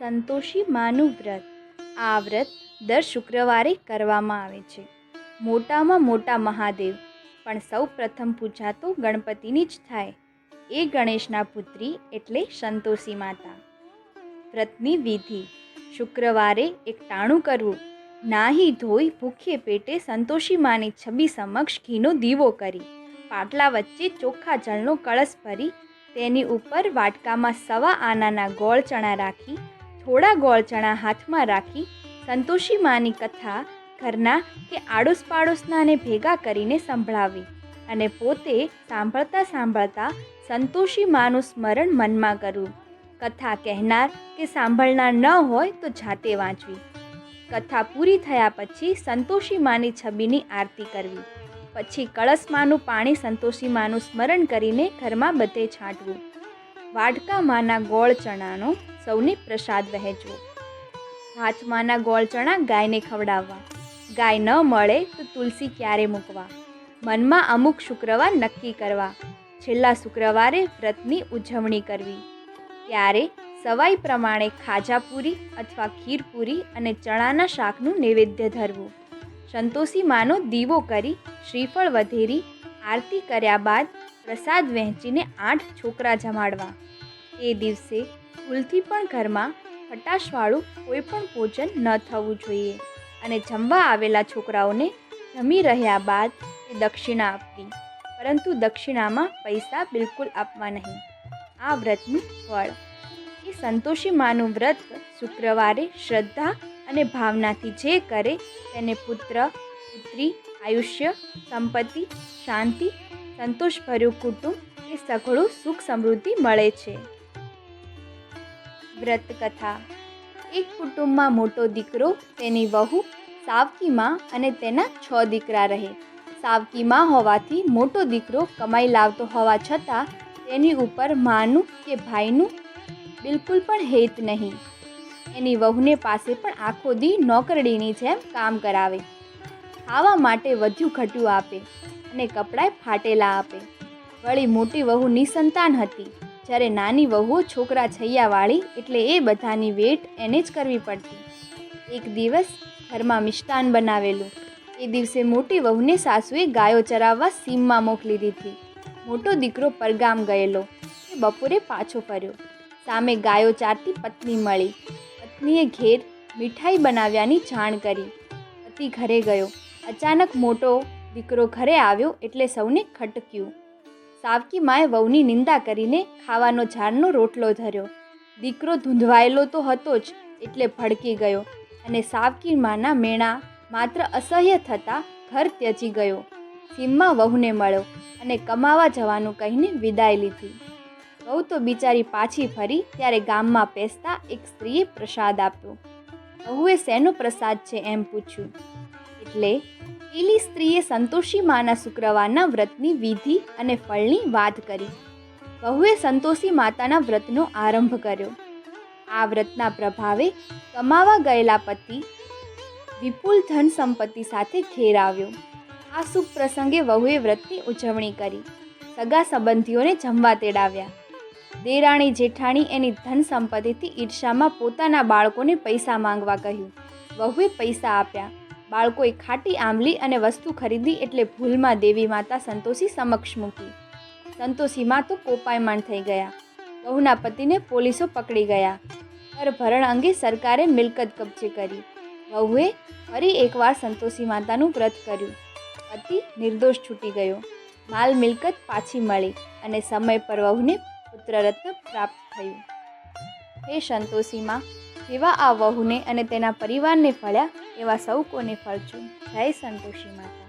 સંતોષી માનું વ્રત આ વ્રત દર શુક્રવારે કરવામાં આવે છે. મોટામાં મોટા મહાદેવ, પણ સૌ પ્રથમ પૂજા તો ગણપતિની જ થાય. એ ગણેશના પુત્રી એટલે સંતોષી માતા. વ્રતની વિધિ, શુક્રવારે એક ટાણું કરવું. નાહી ધોઈ ભૂખે પેટે સંતોષી માની છબી સમક્ષ ઘીનો દીવો કરી. પાટલા વચ્ચે ચોખ્ખા જળનો કળશ ભરી, તેની ઉપર વાટકામાં સવા આનાના ગોળ ચણા રાખી થોડા ગોળ ચણા હાથમાં રાખી સંતોષી માની કથા ઘરના કે આડોશ પાડોશનાને ભેગા કરીને સંભળાવી અને પોતે સાંભળતા સાંભળતા સંતોષી માનું સ્મરણ મનમાં કરવું કથા કહેનાર કે સાંભળનાર ન હોય તો જાતે વાંચવી. કથા પૂરી થયા પછી સંતોષી માની છબીની આરતી કરવી. પછી કળશમાંનું પાણી સંતોષી માનું સ્મરણ કરીને ઘરમાં બધે છાંટવું. વાડકા માના ગોળ ચણાનો સૌને પ્રસાદ વહેંચવો. હાથમાંના ગોળ ચણા ગાયને ખવડાવવા. ગાય ન મળે તો તુલસી ક્યારે મૂકવા? મનમાં અમુક શુક્રવાર નક્કી કરવા. છેલ્લા શુક્રવારે વ્રતની ઉજવણી કરવી. ત્યારે સવાઈ પ્રમાણે ખાજાપુરી અથવા ખીરપુરી અને ચણાના શાકનું નૈવેદ્ય ધરવું. સંતોષી માનો દીવો કરી શ્રીફળ વધેરી આરતી કર્યા બાદ પ્રસાદ વહેંચીને આઠ છોકરા જમાડવા. એ દિવસે ભૂલથી પણ ઘરમાં ખટાશવાળું કોઈ પણ ભોજન ન થવું જોઈએ. અને જમવા આવેલા છોકરાઓને જમી રહ્યા બાદ એ દક્ષિણા આપવી. પરંતુ દક્ષિણામાં પૈસા બિલકુલ આપવા નહીં. આ વ્રતનું ફળ. એ સંતોષી માનું વ્રત શુક્રવારે શ્રદ્ધા અને ભાવનાથી જે કરે તેને પુત્ર, પુત્રી, આયુષ્ય, સંપત્તિ, શાંતિ, સંતોષભર્યું કુટુંબ, એ સઘળું સુખ સમૃદ્ધિ મળે છે. વ્રત કથા એક કુટુંબમાં મોટો દીકરો, તેની વહુ સાવકીમાં અને તેના છ દીકરા રહે. સાવકીમાં હોવાથી મોટો દીકરો કમાઈ લાવતો હોવા છતાં તેની ઉપર માનું કે ભાઈનું બિલકુલ પણ હેત નહીં. એની વહુને પાસે પણ આખો દી નોકરડીની જેમ કામ કરાવે. ખાવા માટે વધ્યું ઘટ્યું આપે અને કપડાં ફાટેલા આપે. વળી મોટી વહુ નિસંતાન હતી. જ્યારે નાની વહુ છોકરા છૈયાવાળી એટલે એ બધાની વેટ એને જ કરવી પડતી. એક દિવસ ઘરમાં મિષ્ટાન બનાવેલું. એ દિવસે મોટી વહુને સાસુએ ગાયો ચરાવવા સીમમાં મોકલી દીધી. મોટો દીકરો પરગામ ગયેલો. એ બપોરે પાછો ફર્યો. સામે ગાયો ચારતી પત્ની મળી. પત્નીએ ઘેર મીઠાઈ બનાવ્યાની જાણ કરી. પતિ ઘરે ગયો. અચાનક મોટો દીકરો ઘરે આવ્યો એટલે સૌને ખટક્યું. સાવકી માએ વહુની નિંદા કરીને ખાવાનો ઝાડનો રોટલો ધર્યો. દીકરો ધૂંધવાયેલો તો હતો જ, એટલે ભડકી ગયો અને સાવકી માના મેણા માત્ર અસહ્ય થતાં ઘર ત્યજી ગયો. સીમમાં વહુને મળ્યો અને કમાવા જવાનું કહીને વિદાય લીધી. વહુ તો બિચારી પાછી ફરી ત્યારે ગામમાં પેસતા એક સ્ત્રીએ પ્રસાદ આપ્યો. વહુએ શેનો પ્રસાદ છે એમ પૂછ્યું. એટલે પેલી સ્ત્રીએ સંતોષી માના શુક્રવારના વ્રતની વિધિ અને ફળની વાત કરી. વહુએ સંતોષી માતાના વ્રતનો આરંભ કર્યો. આ વ્રતના પ્રભાવે કમાવા ગયેલા પતિ વિપુલ ધન સંપત્તિ સાથે ઘેર આવ્યો. આ શુભ પ્રસંગે વહુએ વ્રતની ઉજવણી કરી. સગા સંબંધીઓને જમવા તેડાવ્યા. દેરાણી જેઠાણી એની ધન સંપત્તિથી ઈર્ષામાં પોતાના બાળકોને પૈસા માંગવા કહ્યું. વહુએ પૈસા આપ્યા. બાળકોએ ખાટી આંબલી અને વસ્તુ ખરીદી એટલે ભૂલમાં દેવી માતા સંતોષી સમક્ષ મૂકી. સંતોષીમાં તો કોપાયમાન થઈ ગયા. વહુના પતિને પોલીસો પકડી ગયા. પર ભરણ અંગે સરકારે મિલકત કબજે કરી. વહુએ ફરી એકવાર સંતોષી માતાનું વ્રત કર્યું. પતિ નિર્દોષ છૂટી ગયો. માલ મિલકત પાછી મળી અને સમય પર વહુને પુત્રરત્ન પ્રાપ્ત થયું. હે સંતોષીમાં જેવા આ વહુને અને તેના પરિવારને ફળ્યા એવા સૌ કોને ફળજો. જય સંતોષી માતા.